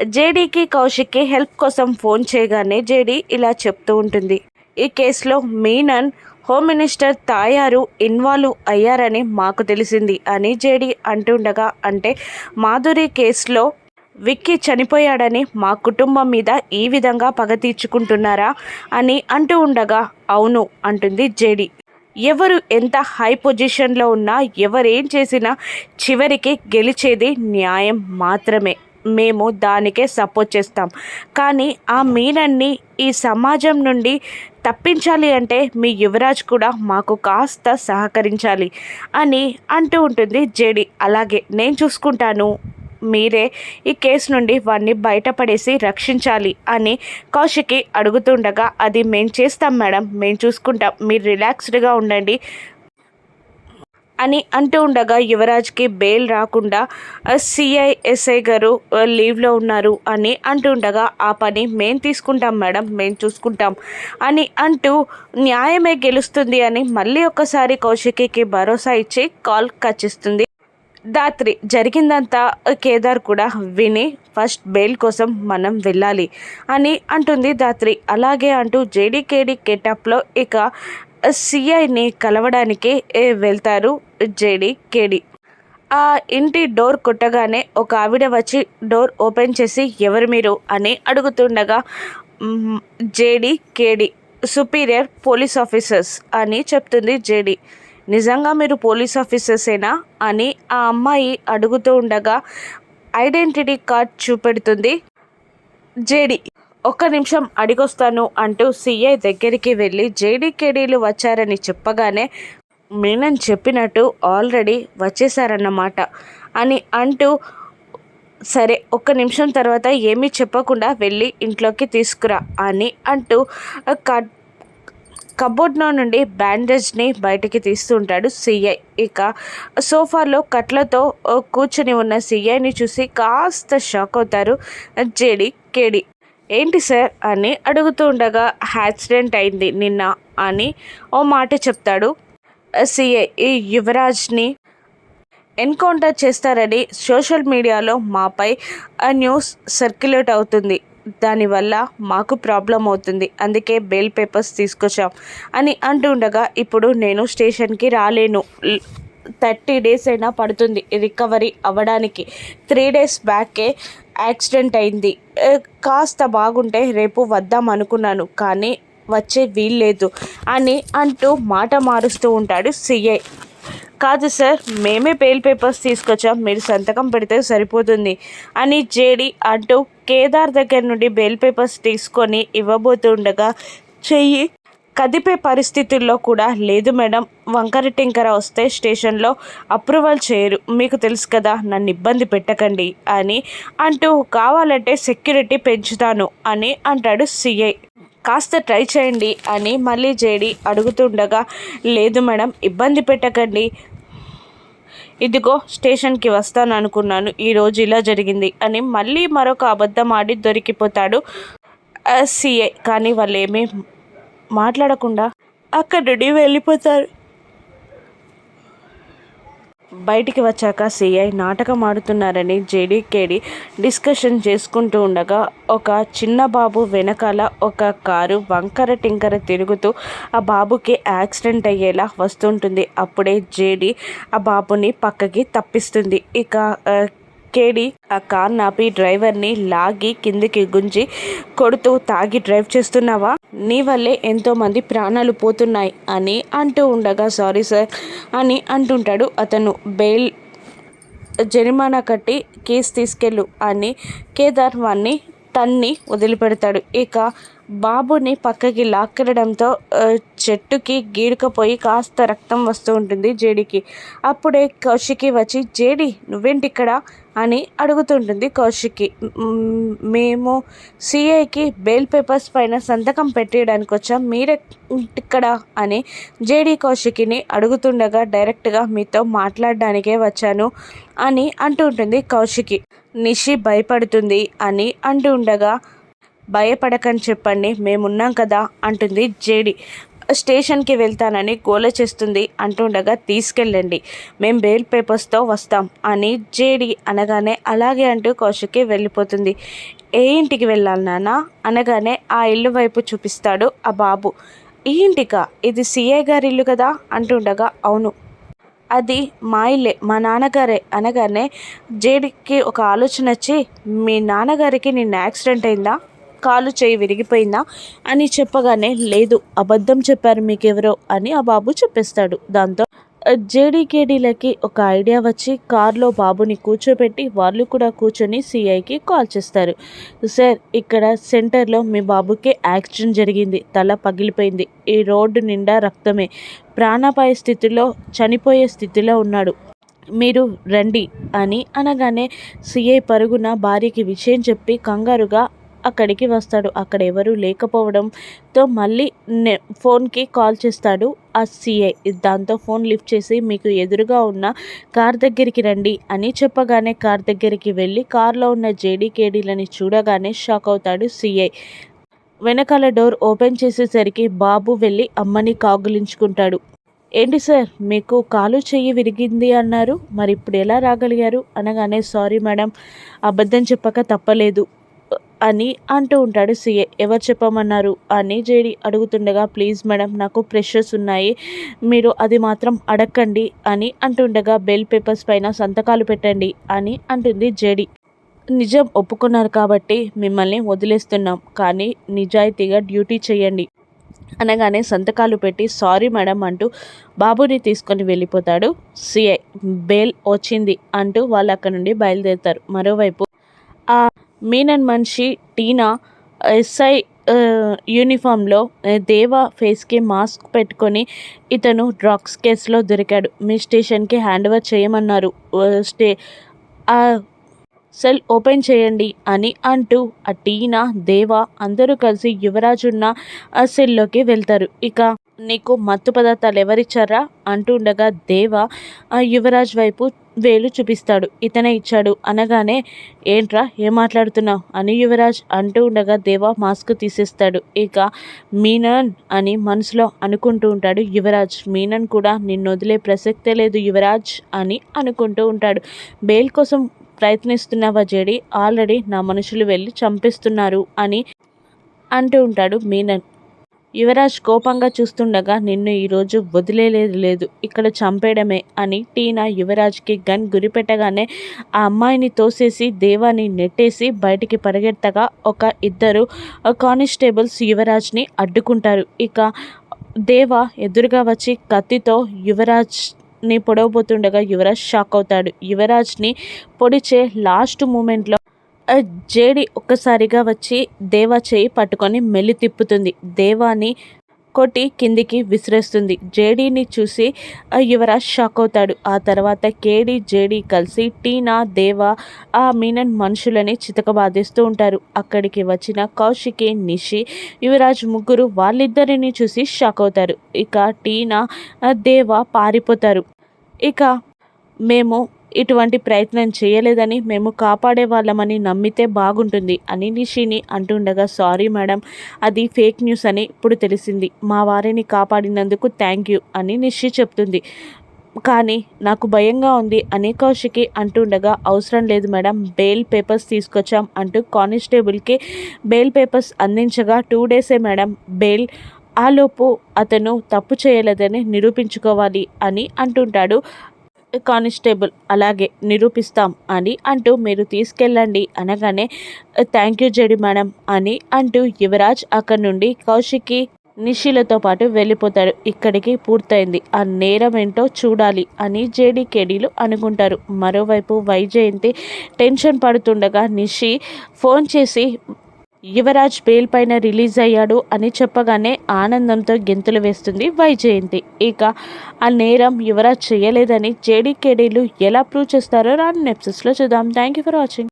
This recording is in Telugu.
జేడీకి కౌశిక్కి హెల్ప్ కోసం ఫోన్ చేయగానే జేడీ ఇలా చెప్తూ ఉంటుంది. ఈ కేసులో Menon home minister Thayaru involve అయ్యారని మాకు తెలిసింది అని జేడీ అంటుండగా అంటే మాధురి కేసులో విక్కీ చనిపోయాడని మా కుటుంబం మీద ఈ విధంగా పగ తీర్చుకుంటున్నారా అని అంటూ ఉండగా అవును అంటుంది జేడి. ఎవరు ఎంత హై పొజిషన్లో ఉన్నా ఎవరేం చేసినా చివరికి గెలిచేది న్యాయం మాత్రమే. మేము దానికే సపోర్ట్ చేస్తాం. కానీ ఆ మీనన్ని ఈ సమాజం నుండి తప్పించాలి అంటే మీ యువరాజ్ కూడా మాకు కాస్త సహకరించాలి అని అంటూ ఉంటుంది జేడి. అలాగే నేను చూసుకుంటాను మీరే ఈ కేసు నుండి వాడిని బయటపడేసి రక్షించాలి అని కౌశికి అడుగుతుండగా అది మేము చేస్తాం మేడం మేము చూసుకుంటాం మీరు రిలాక్స్డ్గా ఉండండి అని అంటూ ఉండగా యువరాజ్కి బెయిల్ రాకుండా సిఐఎస్ఐ గారు లీవ్లో ఉన్నారు అని అంటూ ఉండగా ఆ పని మేం తీసుకుంటాం మేడం మేము చూసుకుంటాం అని అంటూ న్యాయమే గెలుస్తుంది అని మళ్ళీ ఒక్కసారి కౌశికీకి భరోసా ఇచ్చి కాల్ కచ్చిస్తుంది. దాత్రి జరిగిందంతా కేదార్ కూడా విని ఫస్ట్ బెయిల్ కోసం మనం వెళ్ళాలి అని అంటుంది దాత్రి. అలాగే అంటూ జేడీకేడి కెటప్లో ఇక సిఐని కలవడానికి ఏ, వెళ్తారు జేడీ కేడి. ఆ ఇంటి డోర్ కొట్టగానే ఒక ఆవిడ వచ్చి డోర్ ఓపెన్ చేసి ఎవరు మీరు? అని అడుగుతుండగా JD KD superior police officers అని చెప్తుంది జేడి. నిజంగా మీరు పోలీస్ ఆఫీసర్సేనా? అని ఆ అమ్మాయి అడుగుతూ ఉండగా ఐడెంటిటీ కార్డ్ చూపెడుతుంది జేడి. ఒక్క నిమిషం అడిగొస్తాను అంటూ సీఐ దగ్గరికి వెళ్ళి జేడీకేడీలు వచ్చారని చెప్పగానే మీనన్ చెప్పినట్టు ఆల్రెడీ వచ్చేసారన్నమాట అని అంటూ సరే ఒక్క నిమిషం తర్వాత ఏమీ చెప్పకుండా వెళ్ళి ఇంట్లోకి తీసుకురా అని అంటూ కట్ కబోర్డ్లో నుండి బ్యాండేజ్ని బయటికి తీస్తుంటాడు సీఐ. ఇక సోఫాలో కట్లతో కూర్చొని ఉన్న సీఐని చూసి కాస్త షాక్ అవుతారు జేడి కేడి ఏంటి సార్ అని అడుగుతూ ఉండగా యాక్సిడెంట్ అయింది నిన్న అని ఓ మాట చెప్తాడు. సిఐ ఈ యువరాజ్ని ఎన్కౌంటర్ చేస్తారని సోషల్ మీడియాలో మాపై ఆ న్యూస్ సర్క్యులేట్ అవుతుంది. దానివల్ల మాకు ప్రాబ్లం అవుతుంది. అందుకే బెయిల్ పేపర్స్ తీసుకొచ్చాం అని అంటుండగా ఇప్పుడు నేను స్టేషన్కి రాలేను. థర్టీ డేస్ అయినా పడుతుంది రికవరీ అవ్వడానికి. త్రీ డేస్ బ్యాకే యాక్సిడెంట్ అయింది. కాస్త బాగుంటే రేపు వద్దాం అనుకున్నాను కానీ వచ్చే వీల్లేదు అని అంటూ మాట మారుస్తూ ఉంటాడు సిఐ కాదు సార్ మేమే పేల్ పేపర్స్ తీసుకొచ్చాం మీరు సంతకం పెడితే సరిపోతుంది అని జేడి అంటూ కేదార్ దగ్గర నుండి బెయిల్ పేపర్స్ తీసుకొని ఇవ్వబోతుండగా చెయ్యి కదిపే పరిస్థితుల్లో కూడా లేదు మేడం. వంకర టింకర వస్తే స్టేషన్లో అప్రూవల్ చేయరు. మీకు తెలుసు కదా నన్ను ఇబ్బంది పెట్టకండి అని అంటూ కావాలంటే సెక్యూరిటీ పెంచుతాను అని అంటాడు సిఐ. కాస్త ట్రై చేయండి అని మళ్ళీ జేడి అడుగుతుండగా లేదు మేడం ఇబ్బంది పెట్టకండి. ఇదిగో స్టేషన్కి వస్తాను అనుకున్నాను. ఈరోజు ఇలా జరిగింది అని మళ్ళీ మరొక అబద్ధం ఆడి దొరికిపోతాడు సిఐ. కానీ వాళ్ళు ఏమీ మాట్లాడకుండా అక్కడి నుండి వెళ్ళిపోతారు. బయటికి వచ్చాక సిఐ నాటకం ఆడుతున్నారని జేడీకేడి డిస్కషన్ చేసుకుంటూ ఉండగా ఒక చిన్న బాబు వెనకాల ఒక కారు వంకర టింకర తిరుగుతూ ఆ బాబుకి యాక్సిడెంట్ అయ్యేలా వస్తుంటుంది. అప్పుడే జేడి ఆ బాబుని పక్కకి తప్పిస్తుంది. ఇక కేడి ఆ కార్ నాపి డ్రైవర్ని లాగి కిందికి గుంజి కొడుతూ తాగి డ్రైవ్ చేస్తున్నావా? నీ వల్లే ఎంతోమంది ప్రాణాలు పోతున్నాయి అని అంటూ ఉండగా సారీ సార్ అని అంటుంటాడు అతను. బెయిల్ జరిమానా కట్టి కేసు తీసుకెళ్ళు అని కేదార్ వాణ్ణి తన్ని వదిలిపెడతాడు. ఇక బాబుని పక్కకి లాక్కెళ్ళడంతో చెట్టుకి గీడుకపోయి కాస్త రక్తం వస్తూ ఉంటుంది జేడికి. అప్పుడే కౌశికి వచ్చి జేడి నువ్వేంటిక్కడ? అని అడుగుతుంటుంది కౌశికి. మేము సిఐకి బెయిల్ పేపర్స్ పైన సంతకం పెట్టేయడానికి వచ్చాం మీరే ఇక్కడ అని జేడి కౌశికిని అడుగుతుండగా డైరెక్ట్గా మీతో మాట్లాడడానికే వచ్చాను అని అంటూ ఉంటుంది కౌశికి. నిషి భయపడుతుంది అని అంటూ ఉండగా భయపడకని చెప్పండి మేమున్నాం కదా అంటుంది జేడి. స్టేషన్కి వెళ్తానని గోల చేస్తుంది అంటుండగా తీసుకెళ్ళండి మేం బెయిల్ పేపర్స్తో వస్తాం అని జేడి అనగానే అలాగే అంటూ కౌశిక్కి వెళ్ళిపోతుంది. ఏ ఇంటికి వెళ్ళాలి నాన్న? అనగానే ఆ ఇల్లు వైపు చూపిస్తాడు ఆ బాబు. ఈ ఇంటికా? ఇది సిఐ గారి ఇల్లు కదా? అంటుండగా అవును. అది మా ఇల్లే మా నాన్నగారే అనగానే జేడికి ఒక ఆలోచన వచ్చి మీ నాన్నగారికి నిన్న యాక్సిడెంట్ అయిందా? కాలు చేయి విరిగిపోయిందా అని చెప్పగానే లేదు అబద్ధం చెప్పారు మీకెవరో అని ఆ బాబు చెప్పేస్తాడు. దాంతో జేడీకేడీలకి ఒక ఐడియా వచ్చి కార్లో బాబుని కూర్చోబెట్టి వాళ్ళు కూడా కూర్చొని సిఐకి కాల్ చేస్తారు. సార్ ఇక్కడ సెంటర్లో మీ బాబుకి యాక్సిడెంట్ జరిగింది తల పగిలిపోయింది. ఈ రోడ్డు నిండా రక్తమే. ప్రాణాపాయ స్థితిలో చనిపోయే స్థితిలో ఉన్నాడు. మీరు రండి అని అనగానే సిఐ పరుగున భార్యకి విషయం చెప్పి కంగారుగా అక్కడికి వస్తాడు. అక్కడ ఎవరు లేకపోవడంతో మళ్ళీ నె ఫోన్కి కాల్ చేస్తాడు ఆ సిఐ. దాంతో ఫోన్ లిఫ్ట్ చేసి మీకు ఎదురుగా ఉన్న కార్ దగ్గరికి రండి అని చెప్పగానే కార్ దగ్గరికి వెళ్ళి కార్లో ఉన్న జేడీకేడీలని చూడగానే షాక్ అవుతాడు సిఐ. వెనకాల డోర్ ఓపెన్ చేసేసరికి బాబు వెళ్ళి అమ్మని కాగులించుకుంటాడు. ఏంటి సార్ మీకు కాలు చెయ్యి విరిగింది అన్నారు. మరి ఇప్పుడు ఎలా రాగలిగారు? అనగానే సారీ మేడం అబద్ధం చెప్పక తప్పలేదు. అని అంటూ ఉంటాడు. సీఏ ఎవరు చెప్పమన్నారు? అని జేడి అడుగుతుండగా ప్లీజ్ మేడం నాకు ప్రెషర్స్ ఉన్నాయి. మీరు అది మాత్రం అడగండి అని అంటుండగా బెల్ పేపర్స్ పైన సంతకాలు పెట్టండి అని అంటుంది జేడి. నిజం ఒప్పుకున్నారు కాబట్టి మిమ్మల్ని వదిలేస్తున్నాం కానీ నిజాయితీగా డ్యూటీ చేయండి అనగానే సంతకాలు పెట్టి సారీ మేడం అంటూ బాబుని తీసుకొని వెళ్ళిపోతాడు. సిఐ బెయిల్ వచ్చింది అంటూ వాళ్ళు అక్కడ నుండి బయలుదేరుతారు. మరోవైపు ఆ మీనన్ మనిషి టీనా ఎస్ఐ యూనిఫామ్లో దేవ ఫేస్కి మాస్క్ పెట్టుకొని ఇతను డ్రగ్స్ కేసులో దొరికాడు. మీ స్టేషన్కి హ్యాండ్ ఓవర్ చేయమన్నారు స్టే ఆ సెల్ ఓపెన్ చేయండి అని అంటూ ఆ టీనా దేవ అందరూ కలిసి యువరాజున్న ఆ సెల్లోకి వెళ్తారు. ఇక నీకు మత్తు పదార్థాలు ఎవరిచ్చారా? అంటూ ఉండగా దేవ ఆ యువరాజ్ వైపు వేలు చూపిస్తాడు. ఇతనే ఇచ్చాడు. అనగానే ఏంట్రా ఏం మాట్లాడుతున్నావు? అని యువరాజ్ అంటూ ఉండగా దేవా మాస్క్ తీసేస్తాడు. ఇక మీనన్ అని మనసులో అనుకుంటూ ఉంటాడు యువరాజ్. మీనన్ కూడా నిన్ను వదిలే ప్రసక్తే లేదు యువరాజ్ అని అనుకుంటూ ఉంటాడు. బెయిల్ కోసం ప్రయత్నిస్తున్నావా జేడి? ఆల్రెడీ నా మనుషులు వెళ్ళి చంపిస్తున్నారు అని అంటూ ఉంటాడు మీనన్. యువరాజ్ కోపంగా చూస్తుండగా నిన్ను ఈరోజు వదిలేలేదు లేదు. ఇక్కడ చంపేయడమే అని టీనా యువరాజ్కి గన్ గురిపెట్టగానే ఆ అమ్మాయిని తోసేసి దేవాని నెట్టేసి బయటికి పరిగెత్తగా ఒక ఇద్దరు కానిస్టేబుల్స్ యువరాజ్ని అడ్డుకుంటారు. ఇక దేవ ఎదురుగా వచ్చి కత్తితో యువరాజ్ని పొడవబోతుండగా యువరాజ్ షాక్ అవుతాడు. యువరాజ్ని పొడిచే లాస్ట్ మూమెంట్లో జేడి ఒక్కసారిగా వచ్చి దేవా చేయి పట్టుకొని మెల్లి తిప్పుతుంది. దేవాని కొట్టి కిందికి విసిరేస్తుంది. జేడీని చూసి యువరాజ్ షాక్ అవుతాడు. ఆ తర్వాత కేడి జేడీ కలిసి టీనా దేవ ఆ మీనన్ మనుషులని చితకబాధిస్తూ ఉంటారు. అక్కడికి వచ్చిన కౌశికి నిషి యువరాజ్ ముగ్గురు వాళ్ళిద్దరిని చూసి షాక్ అవుతారు. ఇక టీనా దేవ పారిపోతారు. ఇక మేము ఇటువంటి ప్రయత్నం చేయలేదని మేము కాపాడే వాళ్ళమని నమ్మితే బాగుంటుంది అని నిషిని అంటుండగా సారీ మేడం అది ఫేక్ న్యూస్ అని ఇప్పుడు తెలిసింది. మా వారిని కాపాడినందుకు థ్యాంక్ యూ అని నిషి చెప్తుంది. కానీ నాకు భయంగా ఉంది అని కౌశికి అంటుండగా అవసరం లేదు మేడం బెయిల్ పేపర్స్ తీసుకొచ్చాం అంటూ కానిస్టేబుల్కి బెయిల్ పేపర్స్ అందించగా టూ డేసే మేడం బెయిల్. ఆలోపు అతను తప్పు చేయలేదని నిరూపించుకోవాలి అని అంటుంటాడు. కానిస్టేబుల్ అలాగే నిరూపిస్తాం అని అంటూ మీరు తీసుకెళ్ళండి అనగానే థ్యాంక్ యూ జడి మేడం అని అంటూ యువరాజ్ అక్కడి నుండి కౌశికి నిషిలతో పాటు వెళ్ళిపోతాడు. ఇక్కడికి పూర్తయింది. ఆ నేరం ఏంటో చూడాలి అని జేడీకేడీలు అనుకుంటారు. మరోవైపు వైజయంతి టెన్షన్ పడుతుండగా నిషి ఫోన్ చేసి యువరాజ్ బెయిల్ పైన రిలీజ్ అయ్యాడు అని చెప్పగానే ఆనందంతో గెంతులు వేస్తుంది వైజయంతి. ఇక ఆ నేరం యువరాజ్ చేయలేదని జేడీకేడీలు ఎలా ప్రూవ్ చేస్తారో రాను నెప్సెస్లో చూద్దాం. Thank you for watching